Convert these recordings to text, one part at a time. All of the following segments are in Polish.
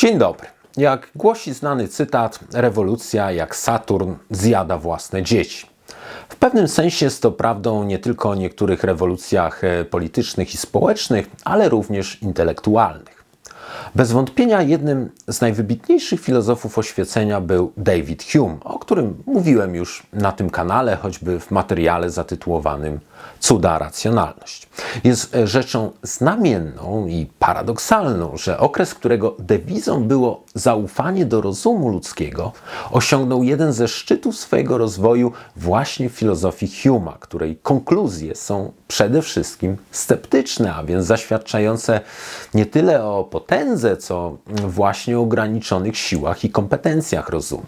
Dzień dobry. Jak głosi znany cytat, rewolucja jak Saturn zjada własne dzieci. W pewnym sensie jest to prawdą nie tylko o niektórych rewolucjach e, politycznych i społecznych, ale również intelektualnych. Bez wątpienia jednym z najwybitniejszych filozofów oświecenia był David Hume, o którym mówiłem już na tym kanale, choćby w materiale zatytułowanym Cuda racjonalność. Jest rzeczą znamienną i paradoksalną, że okres, którego dewizą było zaufanie do rozumu ludzkiego, osiągnął jeden ze szczytów swojego rozwoju właśnie w filozofii Huma, której konkluzje są przede wszystkim sceptyczne, a więc zaświadczające nie tyle o potędze, co właśnie o ograniczonych siłach i kompetencjach rozumu.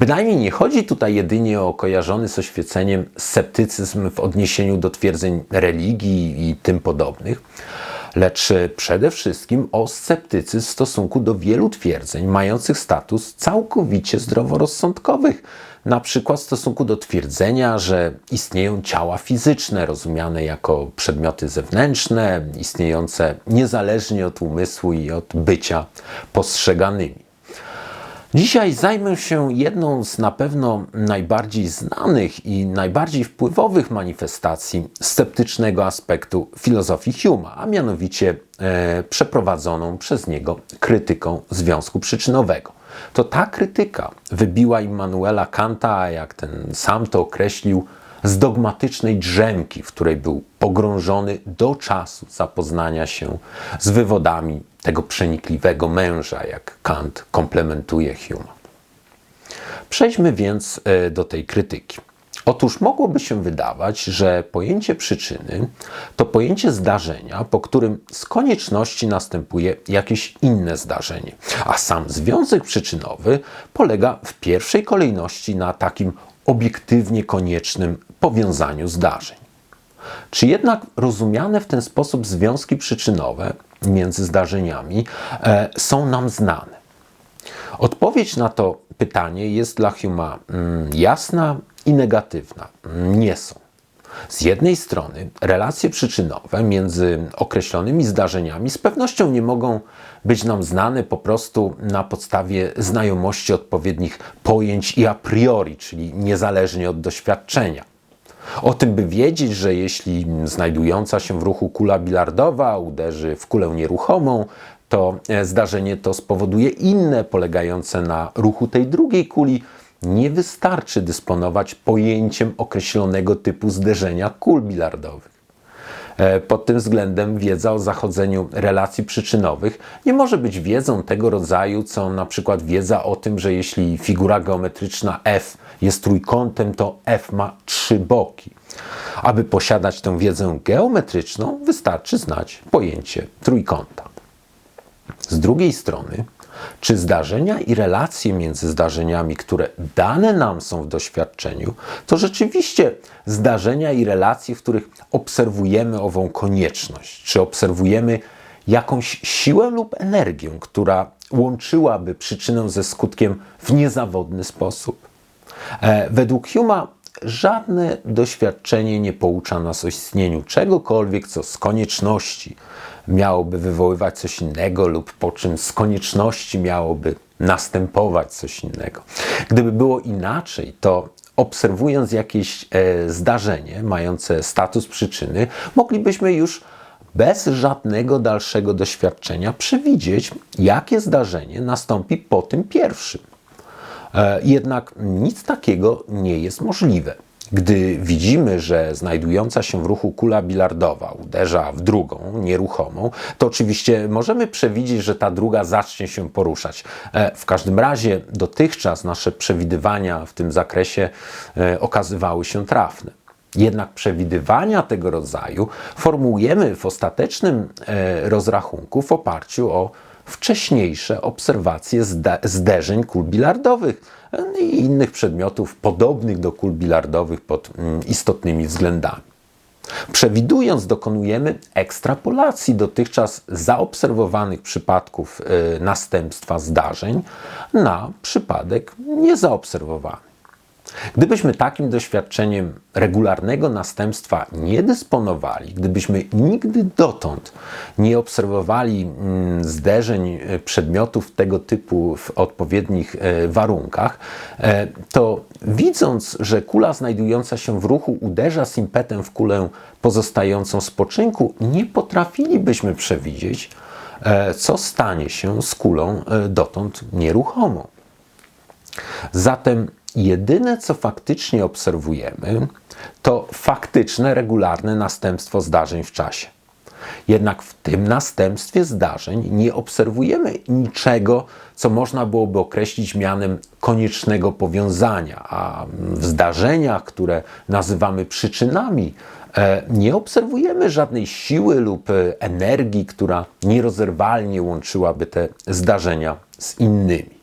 Bynajmniej nie chodzi tutaj jedynie o kojarzony z oświeceniem sceptycyzm w odniesieniu do twierdzeń religii i tym podobnych, lecz przede wszystkim o sceptycyzm w stosunku do wielu twierdzeń mających status całkowicie zdroworozsądkowych, na przykład w stosunku do twierdzenia, że istnieją ciała fizyczne, rozumiane jako przedmioty zewnętrzne, istniejące niezależnie od umysłu i od bycia postrzeganymi. Dzisiaj zajmę się jedną z na pewno najbardziej znanych i najbardziej wpływowych manifestacji sceptycznego aspektu filozofii Huma, a mianowicie e, przeprowadzoną przez niego krytyką związku przyczynowego. To ta krytyka wybiła Immanuela Kanta, jak ten sam to określił, z dogmatycznej drzemki, w której był pogrążony do czasu zapoznania się z wywodami tego przenikliwego męża, jak Kant komplementuje Hume. Przejdźmy więc e, do tej krytyki. Otóż mogłoby się wydawać, że pojęcie przyczyny to pojęcie zdarzenia, po którym z konieczności następuje jakieś inne zdarzenie, a sam związek przyczynowy polega w pierwszej kolejności na takim obiektywnie koniecznym powiązaniu zdarzeń. Czy jednak rozumiane w ten sposób związki przyczynowe między zdarzeniami e, są nam znane? Odpowiedź na to pytanie jest dla Huma mm, jasna i negatywna. Nie są. Z jednej strony relacje przyczynowe między określonymi zdarzeniami z pewnością nie mogą być nam znane po prostu na podstawie znajomości odpowiednich pojęć i a priori, czyli niezależnie od doświadczenia. O tym, by wiedzieć, że jeśli znajdująca się w ruchu kula bilardowa uderzy w kulę nieruchomą, to e, zdarzenie to spowoduje inne, polegające na ruchu tej drugiej kuli, nie wystarczy dysponować pojęciem określonego typu zderzenia kul bilardowych. E, pod tym względem wiedza o zachodzeniu relacji przyczynowych nie może być wiedzą tego rodzaju, co na przykład wiedza o tym, że jeśli figura geometryczna f jest trójkątem, to f ma trzy boki. Aby posiadać tę wiedzę geometryczną, wystarczy znać pojęcie trójkąta. Z drugiej strony, czy zdarzenia i relacje między zdarzeniami, które dane nam są w doświadczeniu, to rzeczywiście zdarzenia i relacje, w których obserwujemy ową konieczność, czy obserwujemy jakąś siłę lub energię, która łączyłaby przyczynę ze skutkiem w niezawodny sposób. E, według Huma żadne doświadczenie nie poucza nas o istnieniu czegokolwiek, co z konieczności miałoby wywoływać coś innego, lub po czym z konieczności miałoby następować coś innego. Gdyby było inaczej, to obserwując jakieś e, zdarzenie mające status przyczyny, moglibyśmy już bez żadnego dalszego doświadczenia przewidzieć, jakie zdarzenie nastąpi po tym pierwszym. E, jednak nic takiego nie jest możliwe. Gdy widzimy, że znajdująca się w ruchu kula bilardowa uderza w drugą, nieruchomą, to oczywiście możemy przewidzieć, że ta druga zacznie się poruszać. E, w każdym razie dotychczas nasze przewidywania w tym zakresie e, okazywały się trafne. Jednak przewidywania tego rodzaju formułujemy w ostatecznym rozrachunku w oparciu o wcześniejsze obserwacje zderzeń kul bilardowych e, i innych przedmiotów podobnych do kul bilardowych pod mm, istotnymi względami. Przewidując, dokonujemy ekstrapolacji dotychczas zaobserwowanych przypadków e, następstwa zdarzeń na przypadek niezaobserwowany. Gdybyśmy takim doświadczeniem regularnego następstwa nie dysponowali, gdybyśmy nigdy dotąd nie obserwowali mm, zderzeń e, przedmiotów tego typu w odpowiednich e, warunkach, e, to widząc, że kula znajdująca się w ruchu uderza z impetem w kulę pozostającą spoczynku, nie potrafilibyśmy przewidzieć, co stanie się z kulą dotąd nieruchomą. Zatem jedyne, co faktycznie obserwujemy, to faktyczne, regularne następstwo zdarzeń w czasie. Jednak w tym następstwie zdarzeń nie obserwujemy niczego, co można byłoby określić mianem koniecznego powiązania, a w zdarzeniach, które nazywamy przyczynami, e, nie obserwujemy żadnej siły lub energii, która nierozerwalnie łączyłaby te zdarzenia z innymi.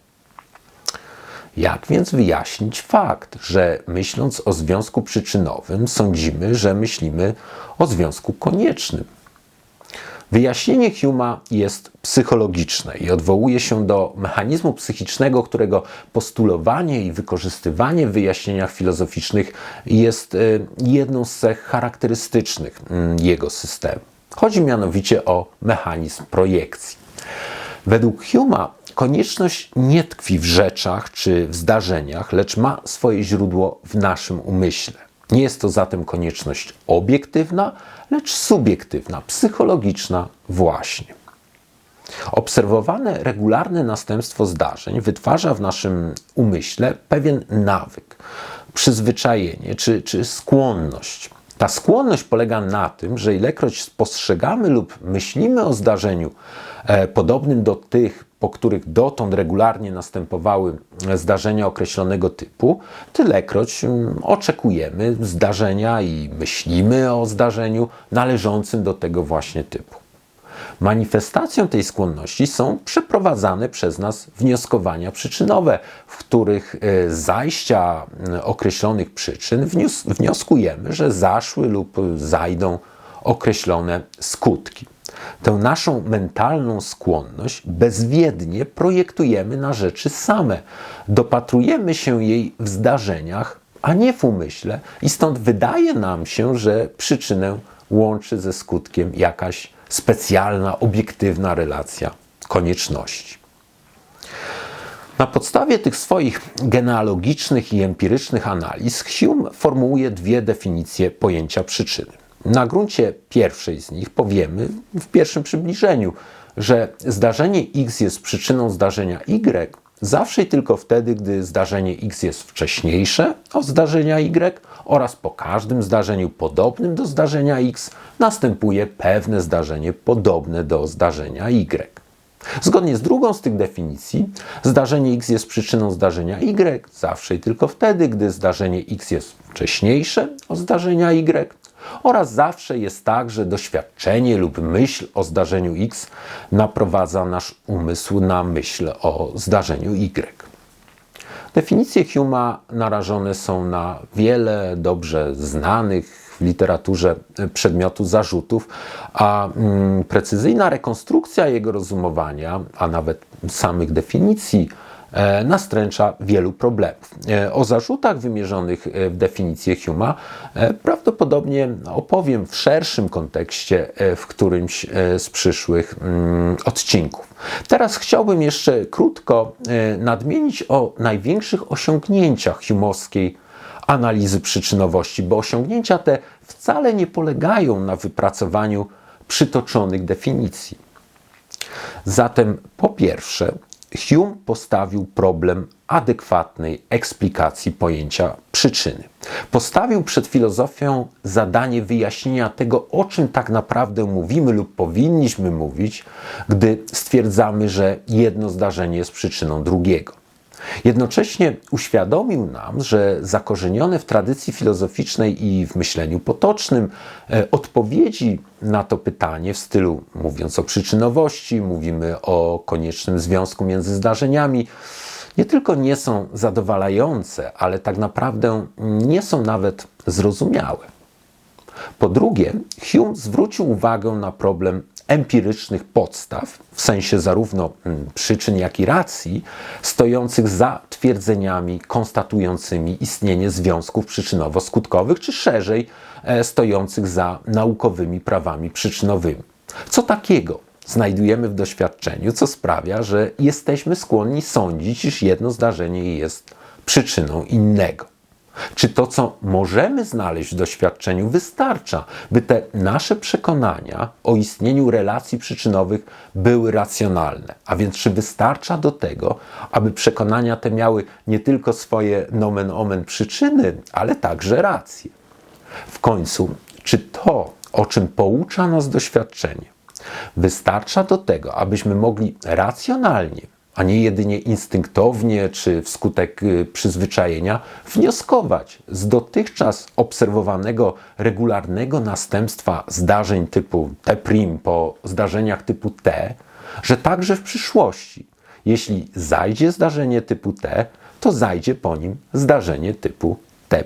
Jak więc wyjaśnić fakt, że myśląc o związku przyczynowym, sądzimy, że myślimy o związku koniecznym? Wyjaśnienie Huma jest psychologiczne i odwołuje się do mechanizmu psychicznego, którego postulowanie i wykorzystywanie w wyjaśnieniach filozoficznych jest e, jedną z cech charakterystycznych mm, jego systemu. Chodzi mianowicie o mechanizm projekcji. Według Huma Konieczność nie tkwi w rzeczach czy w zdarzeniach, lecz ma swoje źródło w naszym umyśle. Nie jest to zatem konieczność obiektywna, lecz subiektywna, psychologiczna właśnie. Obserwowane regularne następstwo zdarzeń wytwarza w naszym umyśle pewien nawyk, przyzwyczajenie czy, czy skłonność. Ta skłonność polega na tym, że ilekroć spostrzegamy lub myślimy o zdarzeniu e, podobnym do tych, po których dotąd regularnie następowały zdarzenia określonego typu, tylekroć oczekujemy zdarzenia i myślimy o zdarzeniu należącym do tego właśnie typu. Manifestacją tej skłonności są przeprowadzane przez nas wnioskowania przyczynowe, w których e, zajścia określonych przyczyn wnioskujemy, że zaszły lub zajdą określone skutki. Tę naszą mentalną skłonność bezwiednie projektujemy na rzeczy same. Dopatrujemy się jej w zdarzeniach, a nie w umyśle, i stąd wydaje nam się, że przyczynę łączy ze skutkiem jakaś specjalna, obiektywna relacja konieczności. Na podstawie tych swoich genealogicznych i empirycznych analiz Hume formułuje dwie definicje pojęcia przyczyny. Na gruncie pierwszej z nich powiemy w pierwszym przybliżeniu, że zdarzenie X jest przyczyną zdarzenia Y zawsze i tylko wtedy, gdy zdarzenie X jest wcześniejsze od zdarzenia Y oraz po każdym zdarzeniu podobnym do zdarzenia X następuje pewne zdarzenie podobne do zdarzenia Y. Zgodnie z drugą z tych definicji, zdarzenie X jest przyczyną zdarzenia Y zawsze i tylko wtedy, gdy zdarzenie X jest wcześniejsze od zdarzenia Y oraz zawsze jest tak, że doświadczenie lub myśl o zdarzeniu X naprowadza nasz umysł na myśl o zdarzeniu Y. Definicje Huma narażone są na wiele dobrze znanych w literaturze przedmiotu zarzutów, a mm, precyzyjna rekonstrukcja jego rozumowania, a nawet samych definicji, E, nastręcza wielu problemów. E, o zarzutach wymierzonych e, w definicję Huma prawdopodobnie opowiem w szerszym kontekście w którymś z przyszłych mm, odcinków. Teraz chciałbym jeszcze krótko nadmienić o największych osiągnięciach humowskiej analizy przyczynowości, bo osiągnięcia te wcale nie polegają na wypracowaniu przytoczonych definicji. Zatem po pierwsze, Hume postawił problem adekwatnej eksplikacji pojęcia przyczyny. Postawił przed filozofią zadanie wyjaśnienia tego, o czym tak naprawdę mówimy lub powinniśmy mówić, gdy stwierdzamy, że jedno zdarzenie jest przyczyną drugiego. Jednocześnie uświadomił nam, że zakorzenione w tradycji filozoficznej i w myśleniu potocznym e, odpowiedzi na to pytanie w stylu mówiąc o przyczynowości, mówimy o koniecznym związku między zdarzeniami, nie tylko nie są zadowalające, ale tak naprawdę nie są nawet zrozumiałe. Po drugie, Hume zwrócił uwagę na problem empirycznych podstaw, w sensie zarówno mm, przyczyn, jak i racji, stojących za twierdzeniami konstatującymi istnienie związków przyczynowo-skutkowych, czy szerzej e, stojących za naukowymi prawami przyczynowymi. Co takiego znajdujemy w doświadczeniu, co sprawia, że jesteśmy skłonni sądzić, iż jedno zdarzenie jest przyczyną innego? Czy to, co możemy znaleźć w doświadczeniu, wystarcza, by te nasze przekonania o istnieniu relacji przyczynowych były racjonalne? A więc, czy wystarcza do tego, aby przekonania te miały nie tylko swoje nomen omen przyczyny, ale także racje? W końcu, czy to, o czym poucza nas doświadczenie, wystarcza do tego, abyśmy mogli racjonalnie, a nie jedynie instynktownie czy wskutek y, przyzwyczajenia, wnioskować z dotychczas obserwowanego regularnego następstwa zdarzeń typu T' po zdarzeniach typu T, że także w przyszłości, jeśli zajdzie zdarzenie typu T, to zajdzie po nim zdarzenie typu T'.